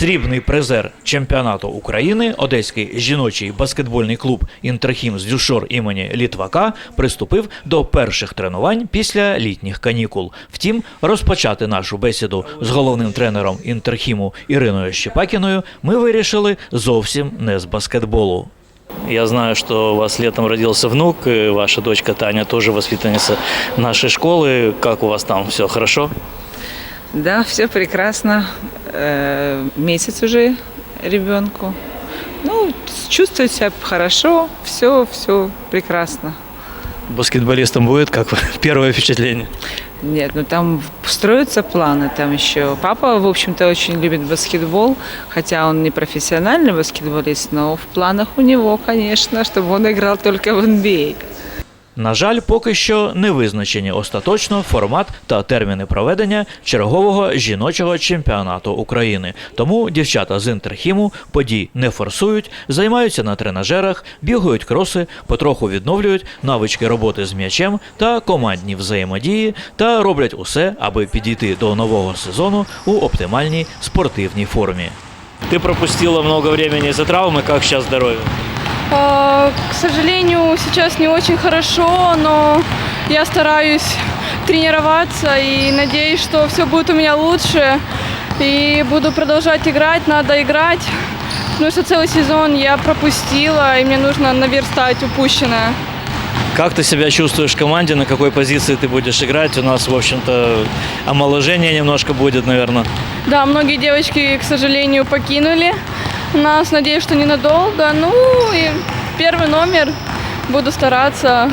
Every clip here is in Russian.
Срібний призер чемпіонату України, Одеський жіночий баскетбольний клуб Інтерхім з Дюшор імені Літвака приступив до перших тренувань після літніх канікул. Втім, розпочати нашу бесіду з головним тренером Інтерхіму Іриною Щепакіною ми вирішили зовсім не з баскетболу. Я знаю, что у вас летом родился внук, и ваша дочка Таня тоже воспитанница нашей школы. Как у вас там? Все хорошо? Да, все прекрасно. Э, Месяц уже ребенку. Ну, чувствует себя хорошо, все, все прекрасно. Баскетболистом будет? Как первое впечатление? Нет, ну там строятся планы, там еще. Папа, в общем-то, очень любит баскетбол, хотя он не профессиональный баскетболист, но в планах у него, конечно, чтобы он играл только в NBA. На жаль, поки що не визначені остаточно формат та терміни проведення чергового жіночого чемпіонату України. Тому дівчата з інтерхіму подій не форсують, займаються на тренажерах, бігають кроси, потроху відновлюють навички роботи з м'ячем та командні взаємодії та роблять усе, аби підійти до нового сезону у оптимальній спортивній формі. Ти пропустила много времени за травми, як зараз здоров'я? А, К сожалению, сейчас не очень хорошо, но я стараюсь тренироваться и надеюсь, что все будет у меня лучше. И буду продолжать играть, надо играть. Потому что целый сезон я пропустила, и мне нужно наверстать упущенное. Как ты себя чувствуешь в команде, на какой позиции ты будешь играть? У нас, в общем-то, омоложение немножко будет, наверное. Да, многие девочки, к сожалению, покинули нас. Надеюсь, что ненадолго. Ну и первый номер буду стараться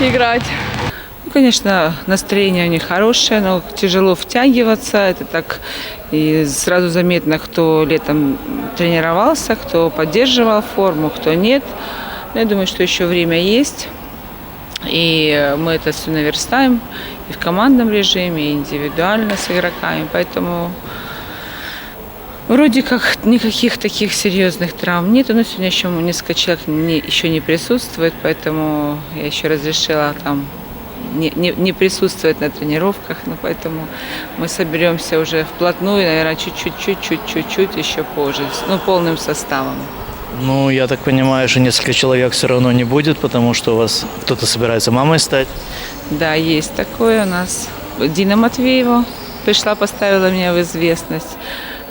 играть. Ну, конечно, настроение у них хорошее, но тяжело втягиваться. Это так и сразу заметно, кто летом тренировался, кто поддерживал форму, кто нет. Но я думаю, что еще время есть. И мы это все наверстаем и в командном режиме, и индивидуально с игроками. Поэтому вроде как никаких таких серьезных травм нет. Но сегодня еще несколько человек не, еще не присутствует, поэтому я еще разрешила там не, не, не присутствовать на тренировках, но поэтому мы соберемся уже вплотную, наверное, чуть-чуть, чуть-чуть, чуть-чуть еще позже, ну, полным составом. Ну, я так понимаю, что несколько человек все равно не будет, потому что у вас кто-то собирается мамой стать. Да, есть такое у нас. Дина Матвеева пришла, поставила меня в известность.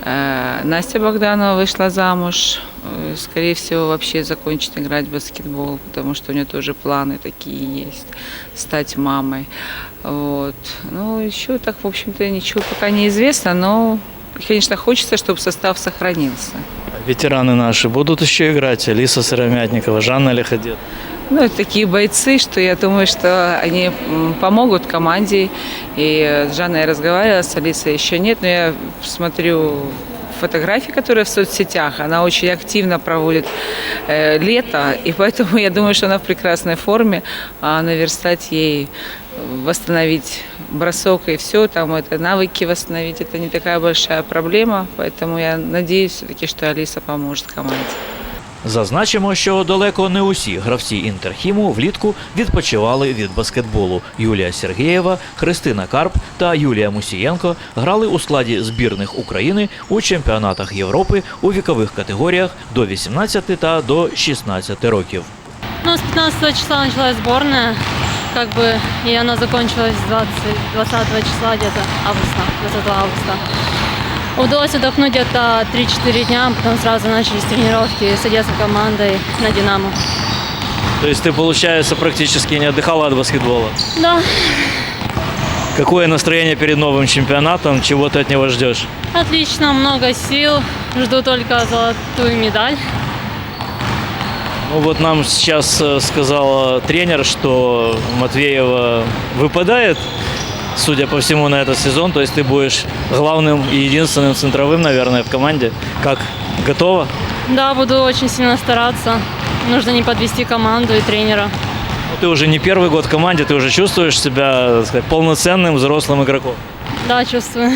Э, Настя Богданова вышла замуж. Э, Скорее всего, вообще закончит играть в баскетбол, потому что у нее тоже планы такие есть, стать мамой. Вот. Ну, еще так, в общем-то, ничего пока не известно, но, конечно, хочется, чтобы состав сохранился. Ветераны наши будут еще играть. Алиса Сыромятникова, Жанна Лиходет. Ну, такие бойцы, что я думаю, что они помогут команде. И с Жанной я разговаривала, с Алисой еще нет, но я смотрю фотографии, которые в соцсетях, она очень активно проводит э, лето, и поэтому я думаю, что она в прекрасной форме, а наверстать ей, э, восстановить бросок и все, там это навыки восстановить, это не такая большая проблема, поэтому я надеюсь все-таки, что Алиса поможет команде. Зазначимо, що далеко не усі гравці інтерхіму влітку відпочивали від баскетболу. Юлія Сергієва, Христина Карп та Юлія Мусієнко грали у складі збірних України у чемпіонатах Європи у вікових категоріях до 18 та до 16 років. Ну, с 15 числа началась сборная, как бы, и она закончилась 20, 20 числа где-то августа, 20 августа. Удалось отдохнуть где-то 3-4 дня, потом сразу начались тренировки с одесской командой на «Динамо». То есть ты, получается, практически не отдыхала от баскетбола. Да, Какое настроение перед новым чемпионатом? Чего ты от него ждешь? отлично, много сил, жду только золотую медаль. Ну вот нам сейчас э, сказала тренер, что Матвеева выпадает, судя по всему, на этот сезон. То есть ты будешь главным и единственным центровым, наверное, в команде. Как? Готова? Да, буду очень сильно стараться. Нужно не подвести команду и тренера. Ну, ты уже не первый год в команде, ты уже чувствуешь себя так сказать, полноценным взрослым игроком. Да, чувствую.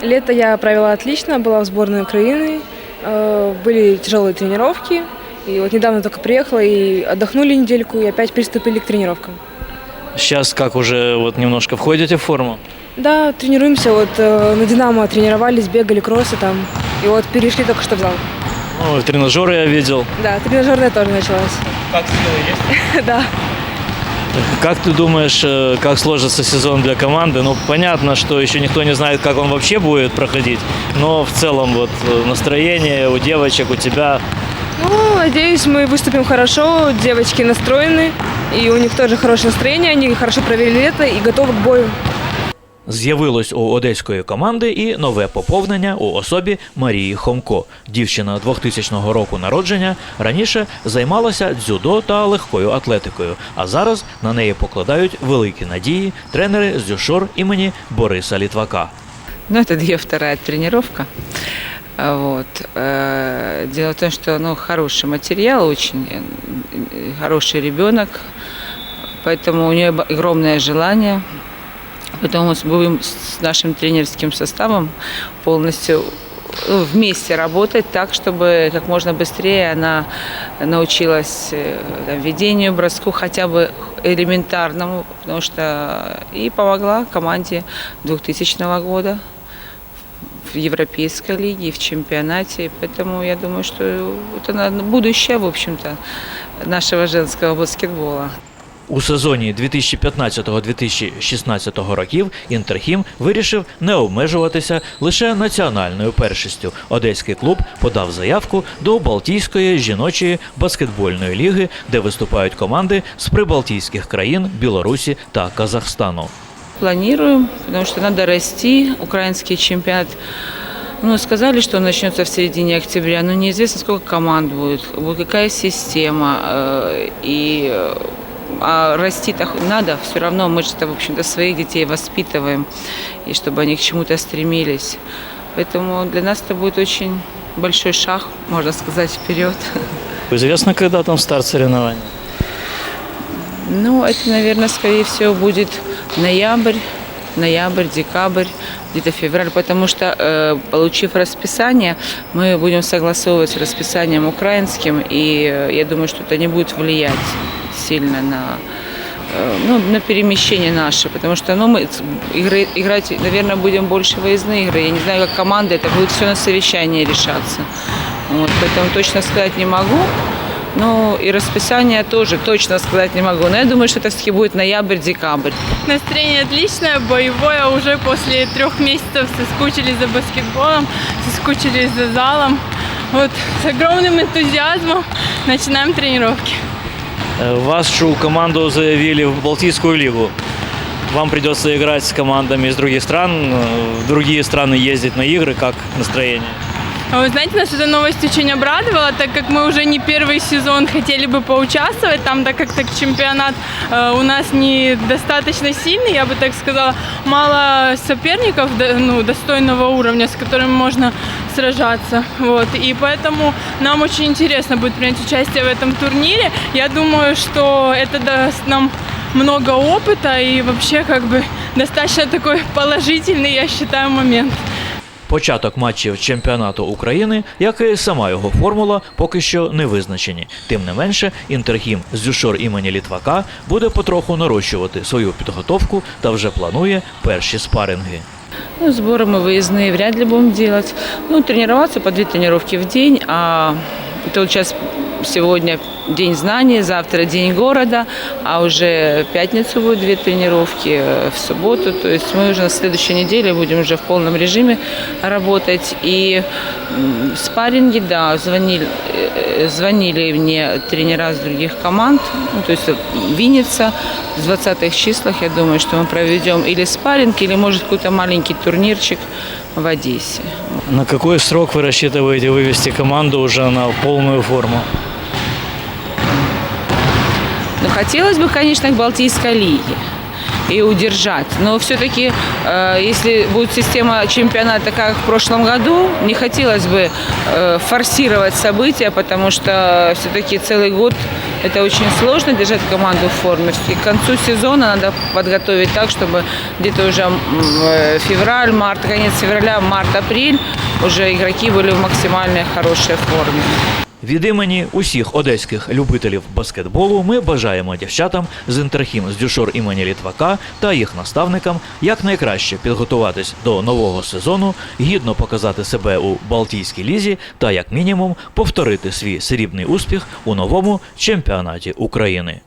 Лето я провела отлично, была в сборной Украины, э, были тяжелые тренировки. И вот недавно только приехала и отдохнули недельку, и опять приступили к тренировкам. Сейчас как уже вот немножко входите в форму? Да, тренируемся, вот э, на «Динамо» тренировались, бегали кроссы там. И вот перешли только что в зал. Ну, тренажеры я видел. Да, тренажерная тоже началась. Как силы есть? Да. Как ты думаешь, э, как сложится сезон для команды? Ну, понятно, что еще никто не знает, как он вообще будет проходить, но в целом вот э, настроение у девочек, у тебя Ну, надеюсь, мы выступим хорошо. Девочки настроены. И у них тоже хорошее настроение. Они хорошо провели лето и готовы к бою. З'явилось у одеської команди і нове поповнення у особі Марії Хомко. Дівчина 2000 року народження раніше займалася дзюдо та легкою атлетикою, а зараз на неї покладають великі надії тренери з дюшор імені Бориса Літвака. Ну, это ее вторая тренировка. Вот. Э, Дело в том, что ну, хороший материал, очень э, хороший ребенок, поэтому у нее огромное желание. Поэтому мы будем с нашим тренерским составом полностью ну, вместе работать так, чтобы как можно быстрее она научилась э, там, ведению, броску, хотя бы элементарному, потому что и помогла команде 2000 года в Европейской лиге, и в чемпионате. Поэтому я думаю, что это будущее, в общем-то, нашего женского баскетбола. У сезоні 2015-2016 років Інтерхім вирішив не обмежуватися лише національною першістю. Одеський клуб подав заявку до Балтійської жіночої баскетбольної ліги, де виступають команди з прибалтійських країн Білорусі та Казахстану. Планируем, потому что надо расти. Украинский чемпионат ну, сказали, что он начнется в середине октября, но неизвестно, сколько команд будет, какая система. э, И э, а расти-то надо, все равно мы же, в общем-то, своих детей воспитываем, и чтобы они к чему-то стремились. Поэтому для нас это будет очень большой шаг, можно сказать, вперед. Известно, когда там старт соревнований? Ну, это, наверное, скорее всего, будет ноябрь, ноябрь, декабрь, где-то февраль, потому что, э, получив расписание, мы будем согласовывать с расписанием украинским, и э, я думаю, что это не будет влиять сильно на э, ну, на перемещение наше, потому что ну, мы игры, играть, наверное, будем больше выездные игры. Я не знаю, как команда, это будет все на совещании решаться. Вот, поэтому точно сказать не могу. Ну и расписание тоже точно сказать не могу. Но я думаю, что это все-таки будет ноябрь-декабрь. Настроение отличное, боевое. Уже после трех месяцев соскучились за баскетболом, соскучились за залом. Вот с огромным энтузиазмом начинаем тренировки. Вашу команду заявили в Балтийскую лигу. Вам придется играть с командами из других стран, в другие страны ездить на игры. Как настроение? А Вы знаете, нас эта новость очень обрадовала, так как мы уже не первый сезон хотели бы поучаствовать там, так как так чемпионат э, у нас недостаточно сильный, я бы так сказала, мало соперников до- ну, достойного уровня, с которыми можно сражаться. Вот. И поэтому нам очень интересно будет принять участие в этом турнире. Я думаю, что это даст нам много опыта и вообще как бы достаточно такой положительный, я считаю, момент. Початок матчів чемпіонату України, як і сама його формула, поки що не визначені. Тим не менше, інтерхім з дюшор імені Літвака буде потроху нарощувати свою підготовку та вже планує перші спаринги. Ну, сборы мы выездные вряд ли будем делать. Ну, тренироваться по две тренировки в день, а это вот сейчас Сегодня день знаний, завтра день города, а уже в пятницу будет две тренировки, э, в субботу. То есть мы уже на следующей неделе будем уже в полном режиме работать. И спарринги, да, звонили, э, звонили мне тренера с других команд, ну, то есть э, Винница, в 20-х числах, я думаю, что мы проведем или спарринг, или, может, какой-то маленький турнирчик в Одессе. На какой срок вы рассчитываете вывести команду уже на полную форму? Хотелось бы, конечно, к Балтийской лиге и удержать. Но все-таки, если будет система чемпионата, как в прошлом году, не хотелось бы э, форсировать события, потому что все-таки целый год это очень сложно держать команду в форме. И к концу сезона надо подготовить так, чтобы где-то уже э, февраль, март, конец февраля, март, апрель уже игроки были в максимально хорошей форме. Від імені усіх одеських любителів баскетболу ми бажаємо дівчатам з інтерхім з дюшор імені Літвака та їх наставникам якнайкраще підготуватись до нового сезону, гідно показати себе у Балтійській лізі та, як мінімум, повторити свій срібний успіх у новому чемпіонаті України.